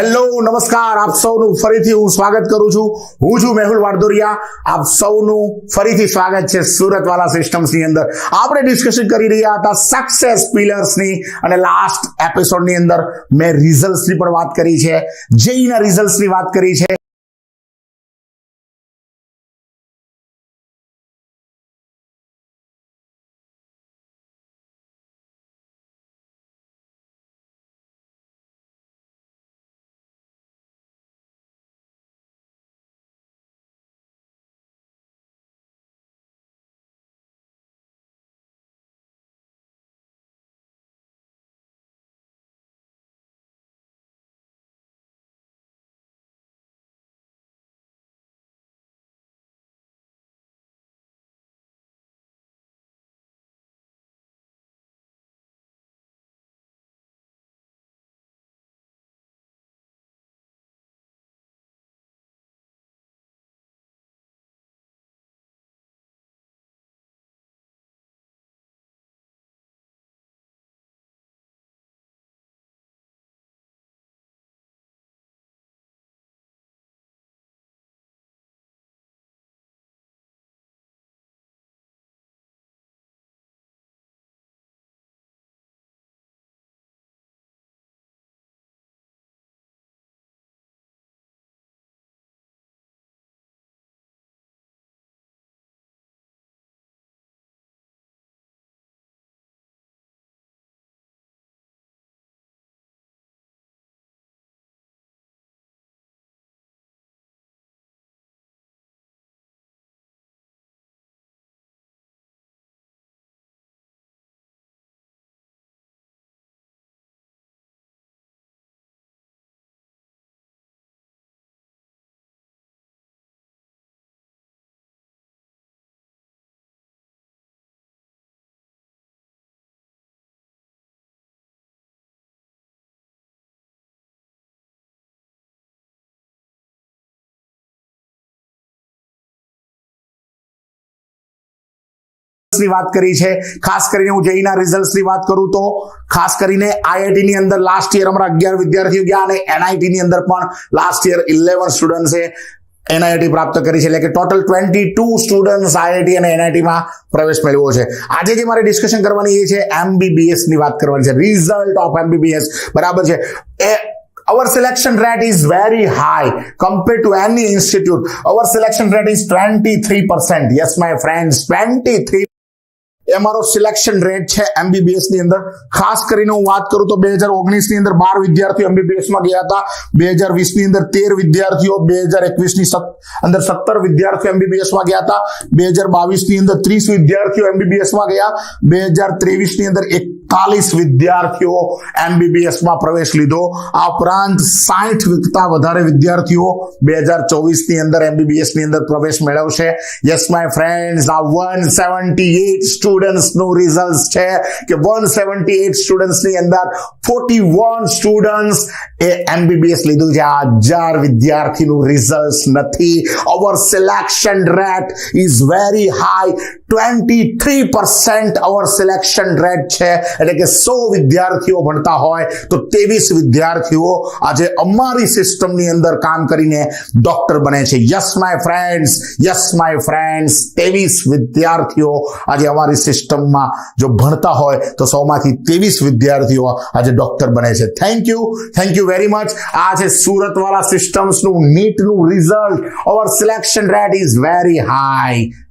Hello, નમસ્કાર. આપ સૌનું ફરીથી હું સ્વાગત કરું છું. હું છું મેહુલ વાડદોરિયા. આપ સૌનું ફરીથી સ્વાગત છે સુરતવાલા સિસ્ટમ્સની અંદર. આપણે ડિસ્કશન કરી રહ્યા હતા સક્સેસ પિલર્સની અને લાસ્ટ એપિસોડની અંદર મેં રિઝલ્ટ્સની પણ વાત કરી છે. જેઈના રિઝલ્ટ્સની વાત કરી છે. ની વાત કરી છે. ખાસ કરીને હું જેઈના રિઝલ્ટ્સની વાત કરું તો ખાસ કરીને આઈઆઈટી ની અંદર લાસ્ટ યર અમારા અગિયાર વિદ્યાર્થીઓ ગયા અને એનઆઈટી ની અંદર પણ લાસ્ટ યર ઇલેવન સ્ટુડન્ટ્સે એનઆઈટી પ્રાપ્ત કરી છે. એટલે કે total twenty two students IIT અને એનઆઈટીમાં પ્રવેશ મેળવ્યો છે. આજે જે મારે ડિસ્કશન કરવાની એ છે એમબીબીએસની વાત કરવાની છે. રિઝલ્ટ ઓફ એમબીબીએસ બરાબર છે. એ our selection rate is very high compared to any institute. Our selection rate is 23% yes, my friends 23 એ મારો સિલેક્શન રેટ છે એમબીબીએસની અંદર. ખાસ કરીને હું વાત કરું તો બે હજાર ઓગણીસની અંદર બાર વિદ્યાર્થીઓ એમબીબીએસમાં ગયા હતા. બે હજાર વીસની અંદર તેર વિદ્યાર્થીઓ બે હજાર એકવીસની અંદર સત્તર વિદ્યાર્થીઓ એમબીબીએસમાં ગયા હતા. બે હજાર બાવીસની અંદર ત્રીસ વિદ્યાર્થીઓ એમબીબીએસમાં ગયા. બે હજાર ત્રેવીસની અંદર એકતાલીસ વિદ્યાર્થીઓ એમબીબીએસમાં પ્રવેશ લીધો. આ ઉપરાંત સાઠ કરતા વધારે વિદ્યાર્થીઓ બે હજાર ચોવીસની અંદર એમબીબીએસની અંદર પ્રવેશ મેળવશે. યસ માય ફ્રેન્ડ્સ આ વન સેવન્ટી એટ સ્ટુડન્ટ્સ નું રિઝલ્ટ છે કે વન સેવન્ટી એટ સ્ટુડન્ટની અંદર ફોર્ટી વન સ્ટુડન્ટ્સ એ એમબીબીએસ લીધું છે. આ હજાર વિદ્યાર્થીનું રિઝલ્ટ નથી. Our selection rate is very high twenty three percent our selection rate છે. એટલે કે સો વિદ્યાર્થીઓ ભણતા હોય તો ત્રેવીસ વિદ્યાર્થીઓ આજે અમારી સિસ્ટમની અંદર કામ કરીને ડોક્ટર બને છે. Yes my friends yes my friends ત્રેવીસ વિદ્યાર્થીઓ આજે અમારી સિસ્ટમમાં જો ભણતા હોય તો સોમાંથી ત્રેવીસ વિદ્યાર્થીઓ આજે ડોક્ટર બને છે. Thank you thank you very much આ છે સુરતવાળા સિસ્ટમ્સનું નીટનું result our selection rate is very high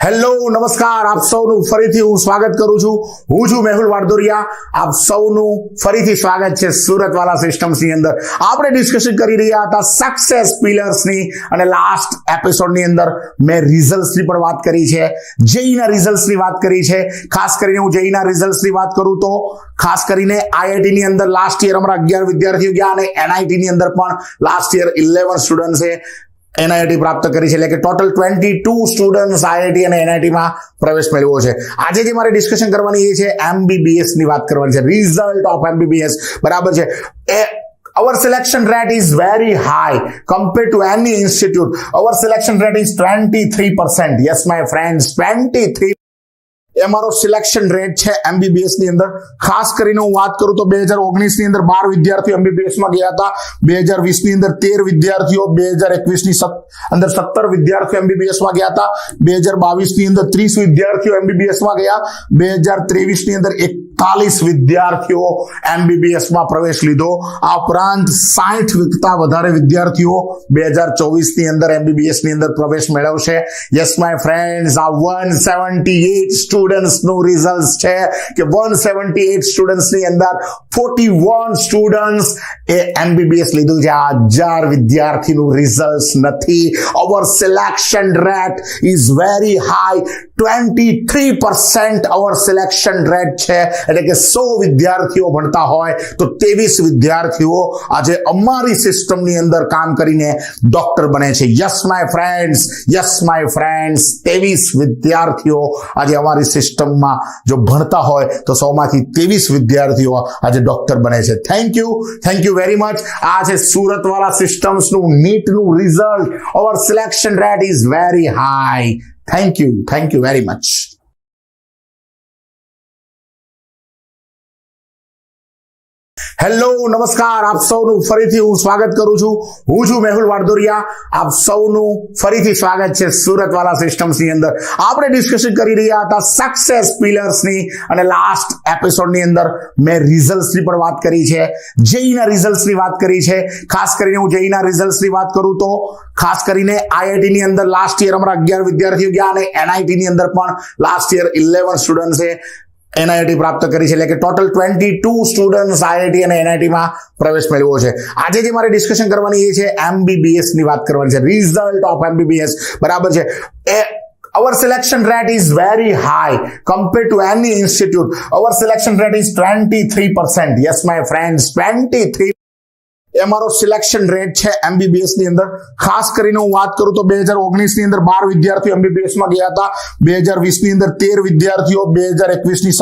hello, નમસ્કાર. આપ સૌનું ફરીથી હું સ્વાગત કરું છું. હું છું મેહુલ વાડદોરિયા. આપ સૌનું ફરીથી સ્વાગત છે સુરતવાલા સિસ્ટમ્સની અંદર. આપણે ડિસ્કશન કરી રહ્યા હતા સક્સેસ પિલર્સની અને લાસ્ટ એપિસોડની અંદર મેં રિઝલ્ટ્સની પણ વાત કરી છે. જેઈના રિઝલ્ટ્સની વાત કરી છે. ખાસ કરીને હું જેઈના રિઝલ્ટ્સની વાત કરું તો ખાસ કરીને આઈઆઈટી ની અંદર લાસ્ટ યર અમારા અગિયાર વિદ્યાર્થીઓ ગયા અને એનઆઈટી ની અંદર પણ લાસ્ટ યર ઇલેવન સ્ટુડન્ટ્સે એનઆઈટી પ્રાપ્ત કરી છે, એટલે કે total twenty two students IIT અને એનઆઈટીમાં પ્રવેશ મેળવ્યો છે. આજે જે મારે ડિસ્કશન કરવાની એ છે એમબીબીએસની વાત કરવાની છે. રિઝલ્ટ ઓફ એમબીબીએસ બરાબર છે. એ, our selection rate is very high compared to any institute. Our selection rate is 23% yes, my friends 23 અમારો સિલેક્શન રેટ છે એમબીબીએસની અંદર. ખાસ કરીને હું વાત કરું તો બે હજાર ઓગણીસની અંદર બાર વિદ્યાર્થીઓ એમબીબીએસમાં ગયા હતા. બે હજાર વીસની અંદર તેર વિદ્યાર્થીઓ, બે હજાર એકવીસની અંદર સત્તર વિદ્યાર્થીઓ એમબીબીએસમાં ગયા હતા. બે હજાર બાવીસની અંદર ત્રીસ વિદ્યાર્થીઓ એમબીબીએસમાં ગયા. બે હજાર ત્રેવીસની અંદર એકતાલીસ વિદ્યાર્થીઓ એમબીબીએસમાં પ્રવેશ લીધો. આ ઉપરાંત સાઠ કરતા વધારે વિદ્યાર્થીઓ બે હજાર ચોવીસની અંદર એમબીબીએસની અંદર પ્રવેશ મેળવશે. યસ માય ફ્રેન્ડ્સ આ વન સેવન્ટી એટ સ્ટુડન્ટ્સનું રિઝલ્ટ છે કે વન સેવન્ટી એટ સ્ટુડન્ટ્સની અંદર ફોર્ટી વન સ્ટુડન્ટ્સ એ એમબીબીએસ લીધું છે. આ હજાર વિદ્યાર્થીનું રિઝલ્ટ નથી. Our selection rate is very high twenty three percent our selection rate છે. એટલે કે સો વિદ્યાર્થીઓ ભણતા હોય તો ત્રેવીસ વિદ્યાર્થીઓ આજે અમારી સિસ્ટમની અંદર કામ કરીને ડોક્ટર બને છે. Yes my friends yes my friends ત્રેવીસ વિદ્યાર્થીઓ આજે અમારી સિસ્ટમમાં જો ભણતા હોય તો સોમાંથી ત્રેવીસ વિદ્યાર્થીઓ આજે ડોક્ટર બને છે. Thank you thank you very much આ છે સુરતવાળા સિસ્ટમ્સનું નીટનું result. Our selection rate is very high thank you thank you very much hello, નમસ્કાર. આપ સૌનું ફરીથી હું સ્વાગત કરું છું. હું છું મેહુલ વાડદોરિયા આપ સૌનું ફરીથી સ્વાગત છે સુરતવાલા સિસ્ટમ્સની અંદર. આપણે ડિસ્કશન કરી રહ્યા હતા સક્સેસ પિલર્સની અને લાસ્ટ એપિસોડની અંદર મેં રિઝલ્ટ્સની પણ વાત કરી છે. જેઈના ના રિઝલ્ટ્સની વાત કરી છે. ખાસ કરીને હું જેઈ ના રિઝલ્ટ્સની વાત કરું તો, ખાસ કરીને આઈઆઈટી ની અંદર લાસ્ટ યર અમારા અગિયાર વિદ્યાર્થીઓ ગયા અને એનઆઈટીની અંદર પણ લાસ્ટ યર ઇલેવન સ્ટુડન્ટ્સે એનઆઈટી પ્રાપ્ત કરી છે, એટલે કે total twenty two students IIT અને એનઆઈટીમાં પ્રવેશ મેળવ્યો છે. આજે જે મારે ડિસ્કશન કરવાની એ છે એમબીબીએસની વાત કરવાની છે. રિઝલ્ટ ઓફ એમબીબીએસ બરાબર છે? એ, our selection rate is very high compared to any institute. Our selection rate is 23% yes, my friends 23 એ અમારો સિલેક્શન રેટ છે એમબીબીએસની અંદર. ખાસ કરીને હું વાત કરું તો બે હજાર ઓગણીસની અંદર બાર વિદ્યાર્થીઓ એમબીબીએસમાં ગયા હતા. બે હજાર વીસની અંદર તેર વિદ્યાર્થીઓ, બે હજાર એકવીસની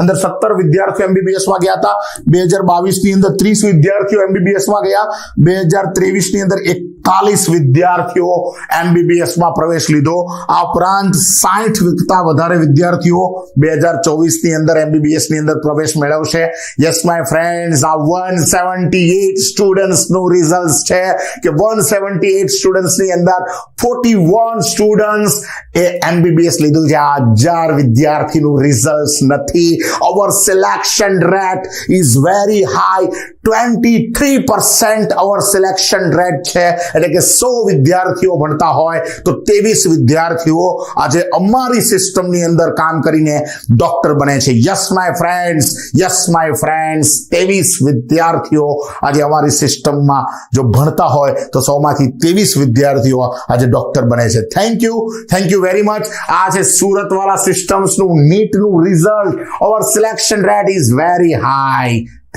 અંદર સત્તર વિદ્યાર્થીઓ એમબીબીએસમાં ગયા હતા. બે હજાર બાવીસની અંદર ત્રીસ વિદ્યાર્થીઓ એમબીબીએસમાં ગયા. બે હજાર ત્રેવીસની અંદર એકતાલીસ વિદ્યાર્થીઓ એમબીબીએસમાં પ્રવેશ લીધો. આ ઉપરાંત સાઠ કરતા વધારે વિદ્યાર્થીઓ બે હજાર ચોવીસની અંદર એમબીબીએસની અંદર પ્રવેશ મેળવશે. યસ માય ફ્રેન્ડ આ વન સેવન્ટી એટ સ્ટુડન્ટ્સનું રિઝલ્ટ છે કે વન સેવન્ટી એટ સ્ટુડન્ટ્સની અંદર ફોર્ટી વન સ્ટુડન્ટ્સ એ એમબીબીએસ લીધું છે આ હજાર વિદ્યાર્થીનું રિઝલ્ટ નથી our selection rate is very high twenty three percent our selection rate છે. એટલે કે સો વિદ્યાર્થીઓ ભણતા હોય તો ત્રેવીસ વિદ્યાર્થીઓ આજે અમારી સિસ્ટમની અંદર કામ કરીને ડોક્ટર બને છે. Yes my friends yes my friends ત્રેવીસ વિદ્યાર્થીઓ આજે અમારી સિસ્ટમમાં જો ભણતા હોય તો સોમાંથી ત્રેવીસ વિદ્યાર્થીઓ આજે ડોક્ટર બને છે. Thank you thank you very much આ છે સુરત વાળા સિસ્ટમ્સનું નીટનું result our selection rate is very high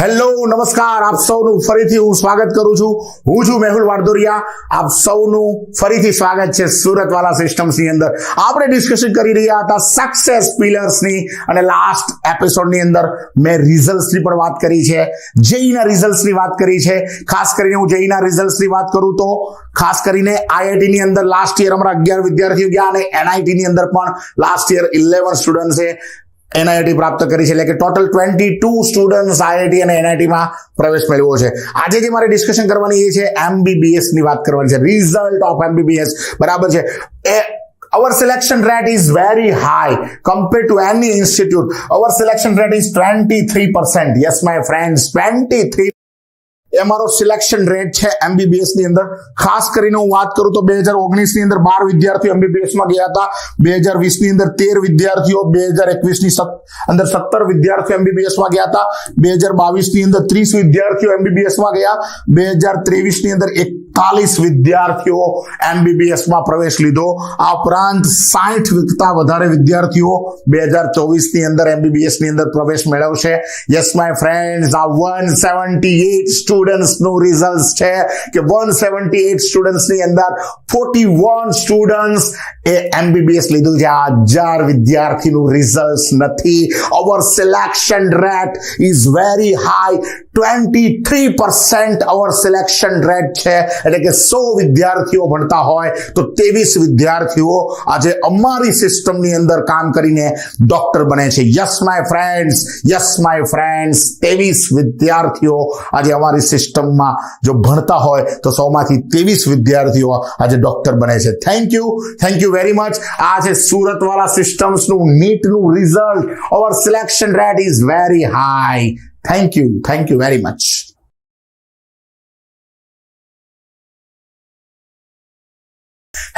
hello, નમસ્કાર. આપ સૌનું ફરીથી હું સ્વાગત કરું છું. હું છું મેહુલ વાડદોરિયા આપ સૌનું ફરીથી સ્વાગત છે સુરતવાલા સિસ્ટમ્સની અંદર. આપણે ડિસ્કશન કરી રહ્યા હતા સક્સેસ પિલર્સની અને લાસ્ટ એપિસોડની અંદર મેં રિઝલ્ટ્સની પણ વાત કરી છે. જેઈના ના વાત કરી છે. ખાસ કરીને હું જેઈના ના વાત કરું તો, ખાસ કરીને આઈઆઈટી ની અંદર લાસ્ટ યર અમારા અગિયાર વિદ્યાર્થીઓ ગયા અને એનઆઈટી ની અંદર પણ લાસ્ટ યર ઇલેવન સ્ટુડન્ટ્સે એનઆઈટી પ્રાપ્ત કરી છે, એટલે કે total twenty two students IIT અને એનઆઈટીમાં પ્રવેશ મેળવ્યો છે. આજે જે મારે ડિસ્કશન કરવાની એ છે એમબીબીએસની વાત કરવાની છે. રિઝલ્ટ ઓફ એમબીબીએસ બરાબર છે? એ, our selection rate is very high compared to any institute. Our selection rate is 23% yes, my friends 23 એ અમારો સિલેક્શન રેટ છે એમબીબીએસની અંદર. ખાસ કરીને હું વાત કરું તો બે હજાર ઓગણીસની અંદર બાર વિદ્યાર્થીઓ એમબીબીએસમાં ગયા હતા. બે હજાર વીસની અંદર તેર વિદ્યાર્થીઓ, બે હજાર એકવીસની અંદર સત્તર વિદ્યાર્થીઓ એમબીબીએસમાં ગયા હતા. બે હજાર બાવીસની અંદર ત્રીસ વિદ્યાર્થીઓ એમબીબીએસમાં ગયા. બે હજાર ત્રેવીસની અંદર એક એકતાલીસ વિદ્યાર્થીઓ એમબીબીએસમાં પ્રવેશ લીધો. આ ઉપરાંત સાઠ કરતા વધારે વિદ્યાર્થીઓ બે હજાર ચોવીસની અંદર એમબીબીએસની અંદર પ્રવેશ મેળવશે. યસ માય ફ્રેન્ડ્સ આ વન સેવન્ટી એટ સ્ટુડન્ટ્સનું રિઝલ્ટ છે કે વન સેવન્ટી એટ સ્ટુડન્ટ્સની અંદર ફોર્ટી વન સ્ટુડન્ટ્સ એ એમબીબીએસ લીધું છે. આ હજાર વિદ્યાર્થીનું રિઝલ્ટ નથી. Our selection rate is very high twenty three percent our selection rate છે. એટલે કે સો વિદ્યાર્થીઓ ભણતા હોય તો ત્રેવીસ વિદ્યાર્થીઓ આજે અમારી સિસ્ટમની અંદર કામ કરીને ડોક્ટર બને છે. Yes my friends yes my friends ત્રેવીસ વિદ્યાર્થીઓ આજે અમારી સિસ્ટમમાં જો ભણતા હોય તો સોમાંથી ત્રેવીસ વિદ્યાર્થીઓ આજે ડોક્ટર બને છે. Thank you thank you very much આ છે સુરતવાળા સિસ્ટમ્સનું નીટનું result. Our selection rate is very high thank you thank you very much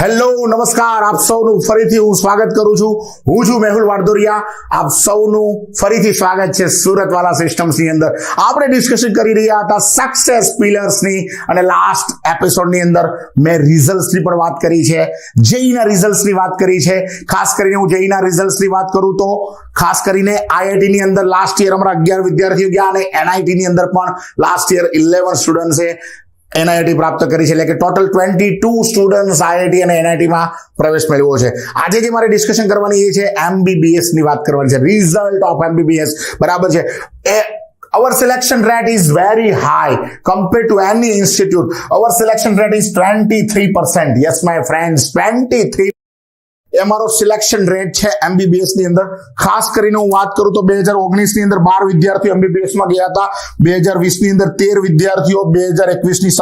hello, નમસ્કાર. આપ સૌનું ફરીથી હું સ્વાગત કરું છું. હું છું મેહુલ વાડદોરિયા આપ સૌનું ફરીથી સ્વાગત છે સુરતવાલા સિસ્ટમ્સની અંદર. આપણે ડિસ્કશન કરી રહ્યા હતા સક્સેસ પિલર્સની અને લાસ્ટ એપિસોડની અંદર મેં રિઝલ્ટ્સની પણ વાત કરી છે. જેઈના રિઝલ્ટ્સની વાત કરી છે. ખાસ કરીને હું જેઈના રિઝલ્ટ્સની વાત કરું તો, ખાસ કરીને આઈઆઈટીની અંદર લાસ્ટ યર અમારા અગિયાર વિદ્યાર્થીઓ ગયા અને એનઆઈટીની અંદર પણ લાસ્ટ યર ઇલેવન સ્ટુડન્ટ્સે એનઆઈટી પ્રાપ્ત કરી છે. એટલે કે total twenty two students IIT અને એનઆઈટીમાં પ્રવેશ મેળવ્યો છે. આજે જે મારે ડિસ્કશન કરવાની એ છે એમબીબીએસની વાત કરવાની છે. રિઝલ્ટ ઓફ એમબીબીએસ બરાબર છે. એ, our selection rate is very high compared to any institute. Our selection rate is 23% yes, my friends 23 એ મારો સિલેક્શન રેટ છે એમબીબીએસની અંદર. ખાસ કરીને હું વાત કરું તો બે હજાર ઓગણીસની અંદર બાર વિદ્યાર્થીઓ એમબીબીએસમાં ગયા હતા. બે હજાર વીસની અંદર તેર વિદ્યાર્થીઓ, બે હજાર એકવીસની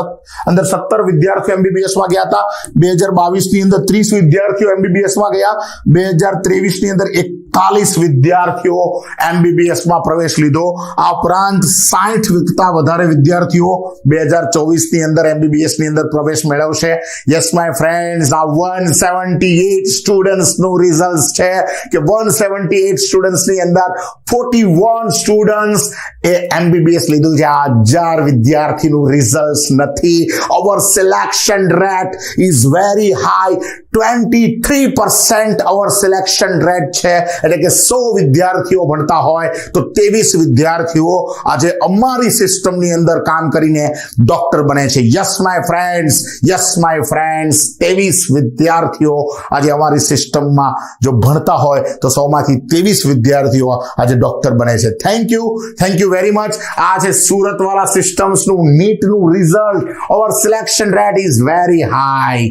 અંદર સત્તર વિદ્યાર્થીઓ એમબીબીએસમાં ગયા હતા. બે હજાર બાવીસની અંદર ત્રીસ વિદ્યાર્થીઓ એમબીબીએસમાં ગયા. બે હજાર ત્રેવીસની અંદર એકતાલીસ વિદ્યાર્થીઓ એમબીબીએસમાં પ્રવેશ લીધો. આ ઉપરાંત સાઠ કરતા વધારે વિદ્યાર્થીઓ બે હજાર ચોવીસની અંદર એમબીબીએસની અંદર પ્રવેશ મેળવશે. યસ માય ફ્રેન્ડ્સ આ વન સેવન્ટી એટ સ્ટુડન્ટ્સનું રિઝલ્ટ છે કે વન સેવન્ટી એટ સ્ટુડન્ટ્સની અંદર ફોર્ટી વન સ્ટુડન્ટ્સ એ એમબીબીએસ લીધું છે. આ હજાર વિદ્યાર્થીનું રિઝલ્ટ નથી. Our selection rate is very high twenty three percent our selection rate છે. એટલે કે સો વિદ્યાર્થીઓ ભણતા હોય તો ત્રેવીસ વિદ્યાર્થીઓ આજે અમારી સિસ્ટમની અંદર કામ કરીને ડોક્ટર બને છે. Yes my friends yes my friends ત્રેવીસ વિદ્યાર્થીઓ આજે અમારી સિસ્ટમમાં જો ભણતા હોય તો સોમાંથી ત્રેવીસ વિદ્યાર્થીઓ આજે ડોક્ટર બને છે. Thank you thank you very much આ છે સુરતવાળા સિસ્ટમ્સનું નીટનું result our selection rate is very high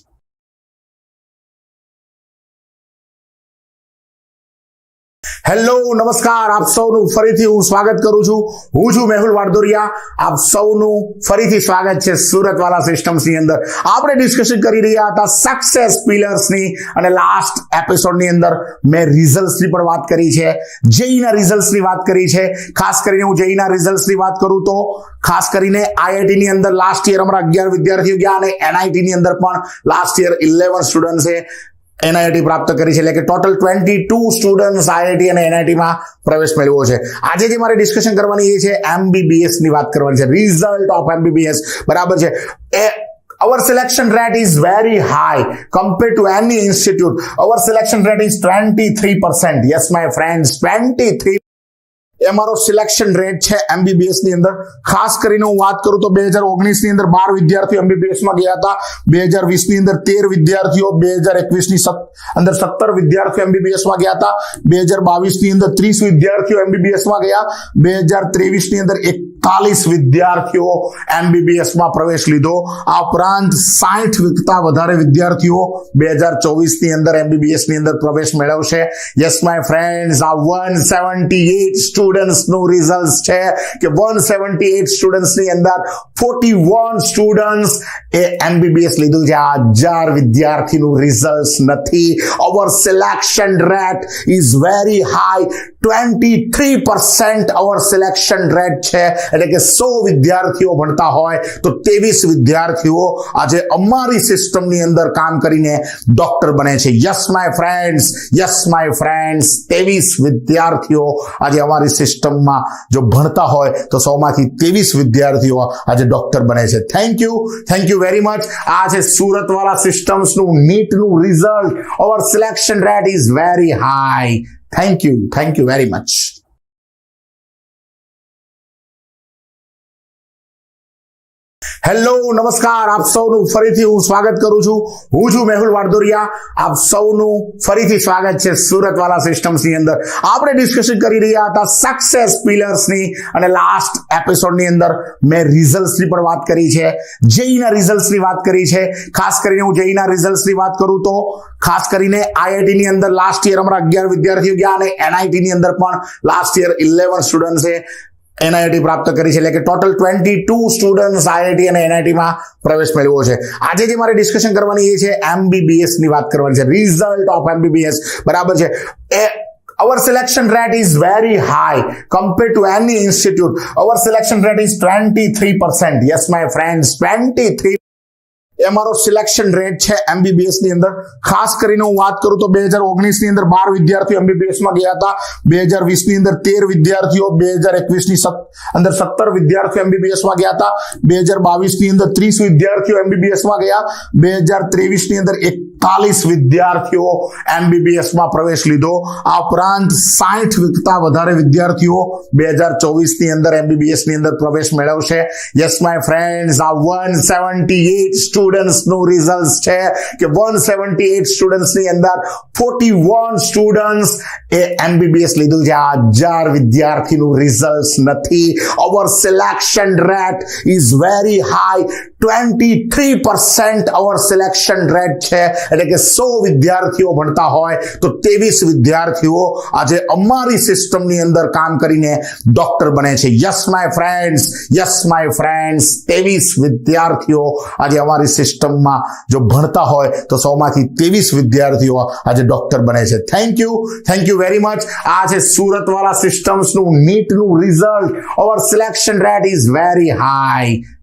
hello, નમસ્કાર. આપ સૌનું ફરીથી હું સ્વાગત કરું છું. હું છું મેહુલ વાડદોરિયા આપ સૌનું ફરીથી સ્વાગત છે સુરતવાલા સિસ્ટમ્સની અંદર. આપણે ડિસ્કશન કરી રહ્યા હતા સક્સેસ પિલર્સની અને લાસ્ટ એપિસોડની અંદર મેં રિઝલ્ટ્સની પણ વાત કરી છે. જેઈના રિઝલ્ટ્સની વાત કરી છે. ખાસ કરીને હું જેઈના રિઝલ્ટ્સની વાત કરું તો ખાસ કરીને આઈઆઈટીની અંદર લાસ્ટ યર અમારા અગિયાર વિદ્યાર્થીઓ ગયા અને એનઆઈટીની અંદર પણ લાસ્ટ યર ઇલેવન સ્ટુડન્ટ્સે એનઆઈટી પ્રાપ્ત કરી છે. એટલે કે total twenty two students IIT અને એનઆઈટીમાં પ્રવેશ મેળવ્યો છે. આજે જે મારે ડિસ્કશન કરવાની એ છે એમબીબીએસની વાત કરવાની છે. રિઝલ્ટ ઓફ એમબીબીએસ બરાબર છે. એ, our selection rate is very high compared to any institute. Our selection rate is 23% yes, my friends 23 એ મારો સિલેક્શન રેટ છે એમબીબીએસની અંદર. ખાસ કરીને હું વાત કરું તો બે હજાર ઓગણીસની અંદર બાર વિદ્યાર્થીઓ એમબીબીએસમાં ગયા હતા. બે હજાર વીસની અંદર તેર વિદ્યાર્થીઓ, બે હજાર એકવીસની અંદર સત્તર વિદ્યાર્થીઓ એમબીબીએસમાં ગયા હતા. બે હજાર બાવીસની અંદર ત્રીસ વિદ્યાર્થીઓ એમબીબીએસમાં ગયા. બે હજાર ત્રેવીસની અંદર એકતાલીસ વિદ્યાર્થીઓ એમબીબીએસમાં પ્રવેશ લીધો. આ ઉપરાંત સાઠ કરતા વધારે વિદ્યાર્થીઓ બે હજાર ચોવીસની અંદર એમબીબીએસની અંદર પ્રવેશ મેળવશે. યસ માય ફ્રેન્ડ્સ આ વન સેવન્ટી એટ સ્ટુડન્ટ્સનું રિઝલ્ટ છે કે વન સેવન્ટી એટ સ્ટુડન્ટ્સની અંદર ફોર્ટી વન સ્ટુડન્ટ્સ એ એમબીબીએસ લીધું છે. આ હજાર વિદ્યાર્થીનું રિઝલ્ટ નથી. Our selection rate is very high twenty three percent our selection rate છે. એટલે કે સો વિદ્યાર્થીઓ ભણતા હોય તો ત્રેવીસ વિદ્યાર્થીઓ આજે અમારી સિસ્ટમની અંદર કામ કરીને ડોક્ટર બને છે. Yes my friends yes my friends ત્રેવીસ વિદ્યાર્થીઓ આજે અમારી સિસ્ટમમાં જો ભણતા હોય તો સોમાંથી ત્રેવીસ વિદ્યાર્થીઓ આજે ડોક્ટર બને છે. Thank you thank you very much આ છે સુરત વાળા સિસ્ટમ્સનું નીટનું result. Our selection rate is very high thank you thank you very much hello, નમસ્કાર. આપ સૌનું ફરીથી હું સ્વાગત કરું છું. હું છું મેહુલ વાડદોરિયા. આપ સૌનું ફરીથી સ્વાગત છે સુરતવાલા સિસ્ટમ્સની અંદર. આપણે ડિસ્કશન કરી રહ્યા હતા સક્સેસ પિલર્સની અને લાસ્ટ એપિસોડની અંદર મેં રિઝલ્ટ્સની પણ વાત કરી છે. જેઈના રિઝલ્ટ્સની વાત કરી છે. ખાસ કરીને હું જેઈના રિઝલ્ટ્સની વાત કરું તો ખાસ કરીને આઈઆઈટીની અંદર લાસ્ટ યર અમારા અગિયાર વિદ્યાર્થીઓ ગયા અને એનઆઈટીની અંદર પણ લાસ્ટ યર ઇલેવન સ્ટુડન્ટ્સે એનઆઈટી પ્રાપ્ત કરી છે, એટલે કે total twenty two students IIT અને એનઆઈટીમાં પ્રવેશ મેળવ્યો છે. આજે જે મારે ડિસ્કશન કરવાની એ છે એમબીબીએસની વાત કરવાની છે. રિઝલ્ટ ઓફ એમબીબીએસ બરાબર છે? એ, our selection rate is very high compared to any institute. Our selection rate is 23% yes, my friends 23 એ અમારો સિલેક્શન રેટ છે એમબીબીએસની અંદર. ખાસ કરીને હું વાત કરું તો બે હજાર ઓગણીસની અંદર બાર વિદ્યાર્થીઓ એમબીબીએસમાં ગયા હતા. બે હજાર વીસની અંદર તેર વિદ્યાર્થીઓ, બે હજાર એકવીસની અંદર સત્તર વિદ્યાર્થીઓ એમબીબીએસમાં ગયા હતા. બે હજાર બાવીસની અંદર ત્રીસ વિદ્યાર્થીઓ એમબીબીએસમાં ગયા. બે હજાર ત્રેવીસની અંદર એકતાલીસ વિદ્યાર્થીઓ એમબીબીએસમાં પ્રવેશ લીધો. આ ઉપરાંત સાઠ કરતા વધારે વિદ્યાર્થીઓ બે હજાર ચોવીસની અંદર એમબીબીએસની અંદર પ્રવેશ મેળવશે. યસ માય ફ્રેન્ડ્સ આ વન સેવન્ટી એટ સ્ટુડન્ટ્સનું રિઝલ્ટ છે કે વન સેવન્ટી એટ સ્ટુડન્ટ્સની અંદર ફોર્ટી વન સ્ટુડન્ટ્સ એ એમબીબીએસ લીધું છે. આ હજાર વિદ્યાર્થીનું રિઝલ્ટ નથી. Our selection rate is very high twenty three percent our selection rate છે. એટલે કે સો વિદ્યાર્થીઓ ભણતા હોય તો ત્રેવીસ વિદ્યાર્થીઓ આજે અમારી સિસ્ટમની અંદર કામ કરીને ડોક્ટર બને છે. Yes my friends yes my friends ત્રેવીસ વિદ્યાર્થીઓ આજે અમારી સિસ્ટમમાં જો ભણતા હોય તો સોમાંથી ત્રેવીસ વિદ્યાર્થીઓ આજે ડોક્ટર બને છે. Thank you thank you very much આ છે સુરતવાળા સિસ્ટમ્સનું નીટનું result our selection rate is very high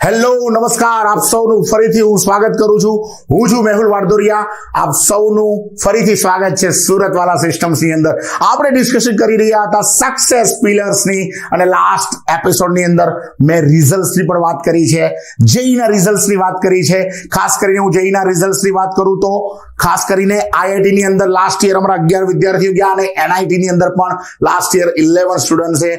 hello, નમસ્કાર. આપ સૌનું ફરીથી હું સ્વાગત કરું છું. હું છું મેહુલ વાડદોરિયા. આપ સૌનું ફરીથી સ્વાગત છે સુરત વાળા સિસ્ટમ્સની અંદર. આપણે ડિસ્કશન કરી રહ્યા હતા સક્સેસ પિલર્સની અને લાસ્ટ એપિસોડની અંદર મેં રિઝલ્ટ્સની પણ વાત કરી છે. જેઈના રિઝલ્ટ્સની વાત કરી છે. ખાસ કરીને હું જેઈના રિઝલ્ટ્સની વાત કરું તો ખાસ કરીને આઈઆઈટી ની અંદર લાસ્ટ યર અમારા અગિયાર વિદ્યાર્થીઓ ગયા અને એનઆઈટી ની અંદર પણ લાસ્ટ યર ઇલેવન સ્ટુડન્ટ્સે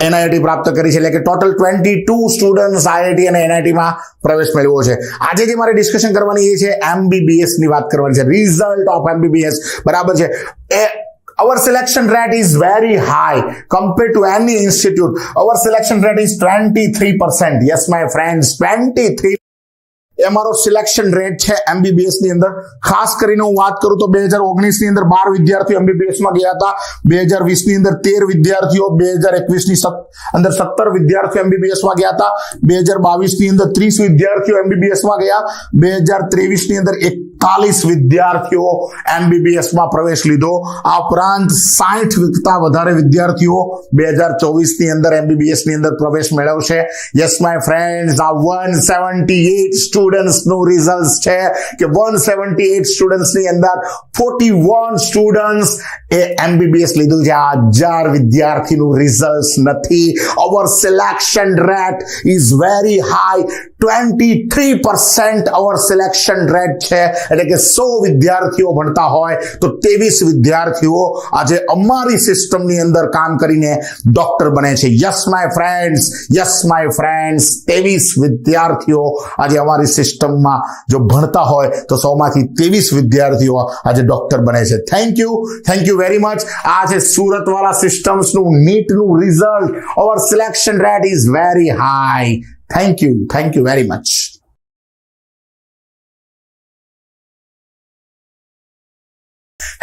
એનઆઈટી પ્રાપ્ત કરી છે, એટલે કે total twenty two students IIT અને એનઆઈટીમાં પ્રવેશ મેળવ્યો છે. આજે જે મારે ડિસ્કશન કરવાની એ છે એમબીબીએસની વાત કરવાની છે. રિઝલ્ટ ઓફ એમબીબીએસ બરાબર છે. એ, our selection rate is very high compared to any institute. Our selection rate is 23% yes, my friends 23 એ મારો સિલેક્શન રેટ છે એમબીબીએસની અંદર. ખાસ કરીને હું વાત કરું તો બે હજાર ઓગણીસની અંદર બાર વિદ્યાર્થીઓ એમબીબીએસમાં ગયા હતા. બે હજાર વીસની અંદર તેર વિદ્યાર્થીઓ બે હજાર એકવીસની અંદર સત્તર વિદ્યાર્થીઓ એમબીબીએસમાં ગયા હતા. બે હજાર બાવીસની અંદર ત્રીસ વિદ્યાર્થીઓ એમબીબીએસમાં ગયા. બે હજાર ત્રેવીસની અંદર એકતાલીસ વિદ્યાર્થીઓ એમબીબીએસમાં પ્રવેશ લીધો. આ ઉપરાંત સાઠ કરતા વધારે વિદ્યાર્થીઓ બે હજાર ચોવીસની અંદર એમબીબીએસની અંદર પ્રવેશ મેળવશે. યસ માય ફ્રેન્ડ્સ આ વન સેવન્ટી એટ સ્ટુડન્ટ્સનું રિઝલ્ટ છે કે વન સેવન્ટી એટ સ્ટુડન્ટ્સની અંદર ફોર્ટી વન સ્ટુડન્ટ્સ એ એમબીબીએસ લીધું છે. આ હજાર વિદ્યાર્થીનું રિઝલ્ટ નથી. Our selection rate is very high twenty three percent our selection rate છે. એટલે કે સો વિદ્યાર્થીઓ ભણતા હોય તો ત્રેવીસ વિદ્યાર્થીઓ આજે અમારી સિસ્ટમની અંદર કામ કરીને ડોક્ટર બને છે. Yes my friends yes my friends ત્રેવીસ વિદ્યાર્થીઓ આજે અમારી સિસ્ટમમાં જો ભણતા હોય તો સોમાંથી ત્રેવીસ વિદ્યાર્થીઓ આજે ડોક્ટર બને છે. Thank you thank you very much આ છે સુરતવાળા સિસ્ટમ્સનું નીટનું result. Our selection rate is very high thank you thank you very much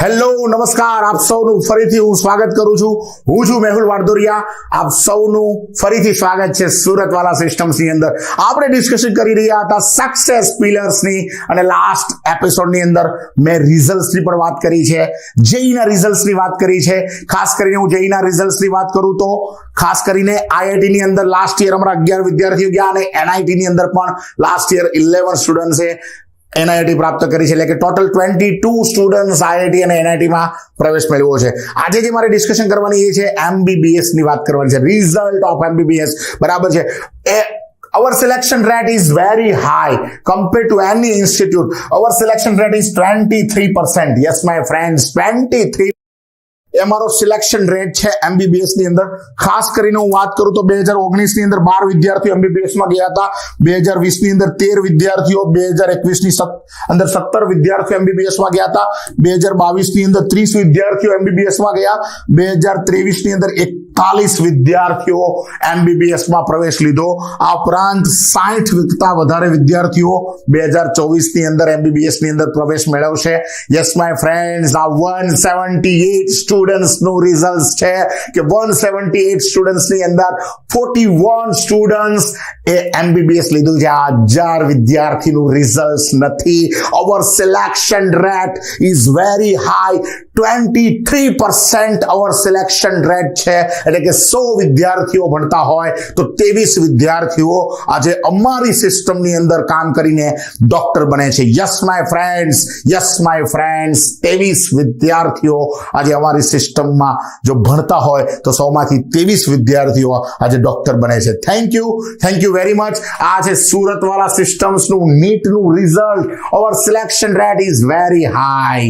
hello, નમસ્કાર. આપ સૌનું ફરીથી હું સ્વાગત કરું છું. હું છું મેહુલ વાડદોરિયા આપ સૌનું ફરીથી સ્વાગત છે સુરતવાલા સિસ્ટમ્સની અંદર. આપણે ડિસ્કશન કરી રહ્યા હતા સક્સેસ પિલર્સની અને લાસ્ટ એપિસોડની અંદર મેં રિઝલ્ટ્સની પણ વાત કરી છે. જેઈના રિઝલ્ટ્સની વાત કરી છે. ખાસ કરીને હું જેઈના રિઝલ્ટ્સની વાત કરું તો ખાસ કરીને આઈઆઈટી ની અંદર લાસ્ટ યર અમારા અગિયાર વિદ્યાર્થીઓ ગયા અને એનઆઈટીની અંદર પણ લાસ્ટ યર ઇલેવન સ્ટુડન્ટ્સે એનઆઈટી પ્રાપ્ત કરી છે, એટલે કે total twenty two students IIT અને એનઆઈટીમાં પ્રવેશ મેળવ્યો છે. આજે જે મારે ડિસ્કશન કરવાની એ છે એમબીબીએસની વાત કરવાની છે. રિઝલ્ટ ઓફ એમબીબીએસ બરાબર છે. એ, our selection rate is very high compared to any institute. Our selection rate is 23% yes, my friends 23 એ અમારો સિલેક્શન રેટ છે એમબીબીએસની અંદર. ખાસ કરીને હું વાત કરું તો બે હજાર ઓગણીસની અંદર બાર વિદ્યાર્થીઓ એમબીબીએસમાં ગયા હતા. બે હજાર વીસની અંદર તેર વિદ્યાર્થીઓ બે હજાર એકવીસની અંદર સત્તર વિદ્યાર્થીઓ એમબીબીએસમાં ગયા હતા. બે હજાર બાવીસની અંદર ત્રીસ વિદ્યાર્થીઓ એમબીબીએસમાં ગયા. બે હજાર ત્રેવીસની અંદર એકતાલીસ વિદ્યાર્થીઓ એમબીબીએસમાં પ્રવેશ લીધો. આ ઉપરાંત સાઠ કરતા વધારે વિદ્યાર્થીઓ બે હજાર ચોવીસની અંદર એમબીબીએસની અંદર પ્રવેશ મેળવશે. યસ માય ફ્રેન્ડ્સ આ વન સેવન્ટી એટ સ્ટુડન્ટ્સ નું રિઝલ્ટ છે કે વન સેવન્ટી એટ સ્ટુડન્ટની અંદર ફોર્ટી વન સ્ટુડન્ટ્સ એ એમબીબીએસ લીધું છે. આ હજાર વિદ્યાર્થીનું રિઝલ્ટ નથી. Our selection rate is very high twenty three percent our selection rate છે. એટલે કે સો વિદ્યાર્થીઓ ભણતા હોય તો ત્રેવીસ વિદ્યાર્થીઓ આજે અમારી સિસ્ટમની અંદર કામ કરીને ડોક્ટર બને છે. Yes my friends yes my friends ત્રેવીસ વિદ્યાર્થીઓ આજે અમારી સિસ્ટમમાં જો ભણતા હોય તો સોમાંથી ત્રેવીસ વિદ્યાર્થીઓ આજે ડોક્ટર બને છે. Thank you thank you very much આ છે સુરતવાળા સિસ્ટમ્સનું નીટનું result our selection rate is very high